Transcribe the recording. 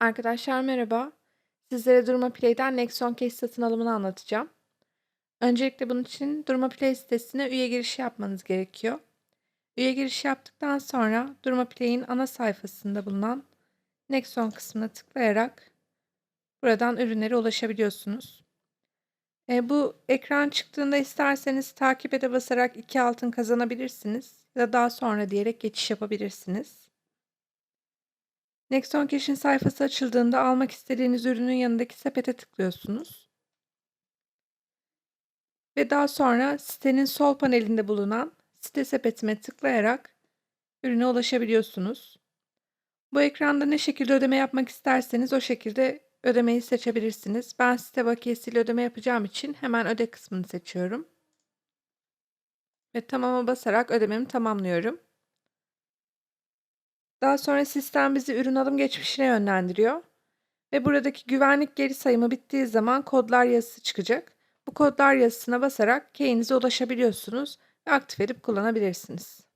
Arkadaşlar merhaba. Sizlere Durma Play'den Nexon Case satın alımını anlatacağım. Öncelikle bunun için Durma Play sitesine üye girişi yapmanız gerekiyor. Üye girişi yaptıktan sonra Durma Play'in ana sayfasında bulunan Nexon kısmına tıklayarak buradan ürünlere ulaşabiliyorsunuz. E, bu ekran çıktığında isterseniz takip ede basarak iki altın kazanabilirsiniz ya da daha sonra diyerek geçiş yapabilirsiniz. Nexon Cash'in sayfası açıldığında almak istediğiniz ürünün yanındaki sepete tıklıyorsunuz. Ve daha sonra sitenin sol panelinde bulunan site sepetime tıklayarak ürüne ulaşabiliyorsunuz. Bu ekranda ne şekilde ödeme yapmak isterseniz o şekilde ödemeyi seçebilirsiniz. Ben site bakiyesiyle ödeme yapacağım için hemen öde kısmını seçiyorum. Ve tamama basarak ödememi tamamlıyorum. Daha sonra sistem bizi ürün alım geçmişine yönlendiriyor. Ve buradaki güvenlik geri sayımı bittiği zaman kodlar yazısı çıkacak. Bu kodlar yazısına basarak key'inize ulaşabiliyorsunuz ve aktif edip kullanabilirsiniz.